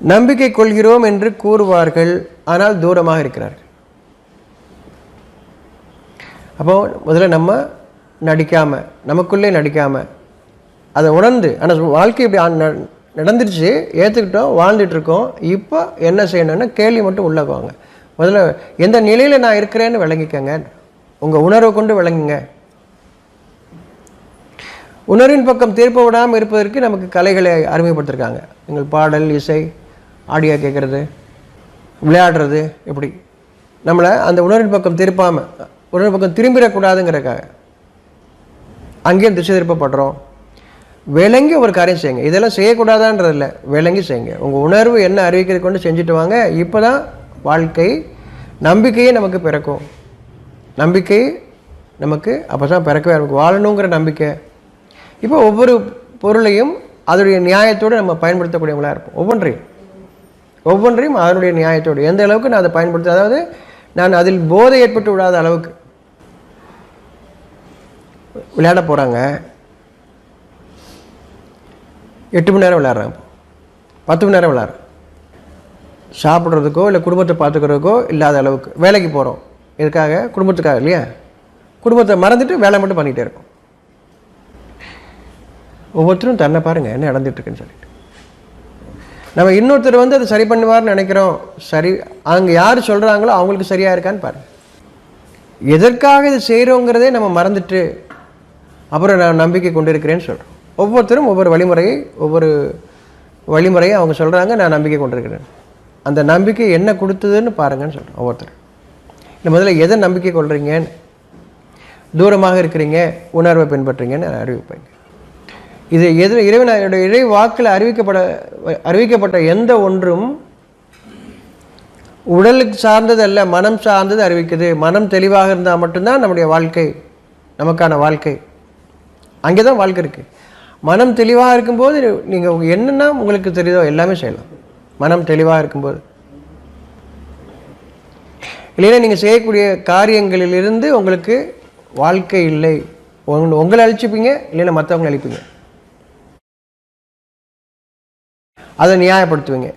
நம்பிக்கை கொள்கிறோம் என்று கூறுவார்கள் ஆனால் தூரமாக இருக்கிறார்கள். அப்போ முதல்ல நம்ம நடிக்காமல் நமக்குள்ளே நடிக்காமல் அதை உணர்ந்து ஆனால் வாழ்க்கை இப்படி ஆ- ந- நடந்துருச்சு ஏற்றுக்கிட்டோம் வாழ்ந்துட்டுருக்கோம் இப்போ என்ன செய்யணும்னா கேள்வி மட்டும் உள்ளக்குவாங்க முதல்ல எந்த நிலையில் நான் இருக்கிறேன்னு விளங்கிக்கங்க. உங்கள் உணர்வை கொண்டு விளங்குங்க. உணர்வின் பக்கம் தீர்ப்பு விடாமல் இருப்பதற்கு நமக்கு கலைகளை அறிமுகப்படுத்திருக்காங்க. எங்கள் பாடல் இசை ஆடியோ கேட்குறது விளையாடுறது எப்படி நம்மளை அந்த உணர்வின் பக்கம் திருப்பாமல் உணர்வின் பக்கம் திரும்பிடக்கூடாதுங்கிறக்காக அங்கேயும் திசை திருப்பப்படுறோம் விளங்கி ஒரு காரியம் செய்யுங்க. இதெல்லாம் செய்யக்கூடாதான்றது இல்லை விளங்கி செய்யுங்க. உங்கள் உணர்வு என்ன அறிவிக்கிறது கொண்டு செஞ்சுட்டு வாங்க. இப்போ தான் வாழ்க்கை நம்பிக்கையே நமக்கு பிறக்கும். நம்பிக்கை நமக்கு அப்போ தான் பிறக்கவே நமக்கு வாழணுங்கிற நம்பிக்கை. இப்போ ஒவ்வொரு பொருளையும் அதனுடைய நியாயத்தோடு நம்ம பயன்படுத்தக்கூடியவங்களாக இருப்போம். ஒவ்வொன்றையும். ஒவ்வொன்றையும் அதனுடைய நியாயத்தோடு. எந்த அளவுக்கு நான் அதை பயன்படுத்த அதாவது நான் அதில் போதை ஏற்பட்டு விடாத அளவுக்கு விளையாட போகிறாங்க எட்டு மணி நேரம் விளையாடுறாங்க. பத்து மணி நேரம் விளையாடுறோம் சாப்பிட்றதுக்கோ இல்லை குடும்பத்தை பார்த்துக்கிறதுக்கோ இல்லாத அளவுக்கு வேலைக்கு போகிறோம் எதுக்காக? குடும்பத்துக்காக இல்லையா? குடும்பத்தை மறந்துட்டு வேலை மட்டும் பண்ணிகிட்டே இருக்கோம். ஒவ்வொருத்தரும் தன்னை பாருங்கள் என்ன நடந்துட்டுருக்குன்னு சொல்லிட்டு. நம்ம இன்னொருத்தர் வந்து அதை சரி பண்ணுவார்னு நினைக்கிறோம். சரி அங்கே யார் சொல்கிறாங்களோ அவங்களுக்கு சரியாக இருக்கான்னு பாருங்கள் எதற்காக இது செய்கிறோங்கிறதே நம்ம மறந்துட்டு அப்புறம் நான் நம்பிக்கை கொண்டு இருக்கிறேன்னு சொல்கிறோம் ஒவ்வொருத்தரும் ஒவ்வொரு வழிமுறையை ஒவ்வொரு வழிமுறையை அவங்க சொல்கிறாங்க நான் நம்பிக்கை கொண்டிருக்கிறேன். அந்த நம்பிக்கை என்ன கொடுத்ததுன்னு பாருங்கன்னு சொல்கிறேன் ஒவ்வொருத்தரும். இல்லை முதல்ல எதை நம்பிக்கை கொள்கிறீங்கன்னு தூரமாக இருக்கிறீங்க உணர்வை பின்பற்றுறீங்கன்னு அறிவிப்பேங்க. இது எது இறைவனுடைய இறை வாக்கில் அறிவிக்கப்பட அறிவிக்கப்பட்ட எந்த ஒன்றும் உடலுக்கு சார்ந்தது அல்ல மனம் சார்ந்தது அறிவிக்குது. மனம் தெளிவாக இருந்தால் மட்டும்தான் நம்முடைய வாழ்க்கை நமக்கான வாழ்க்கை. அங்கே தான் வாழ்க்கை இருக்குது மனம் தெளிவாக இருக்கும்போது நீங்கள் என்னென்னா உங்களுக்கு தெரியுதோ எல்லாமே செய்யலாம். மனம் தெளிவாக இருக்கும்போது. இல்லைன்னா நீங்கள் செய்யக்கூடிய காரியங்களிலிருந்து உங்களுக்கு வாழ்க்கை இல்லை. உங்களை அழிச்சுப்பீங்க இல்லைன்னா மற்றவங்களை அழிப்பீங்க. அதை நியாயப்படுத்துவீங்க.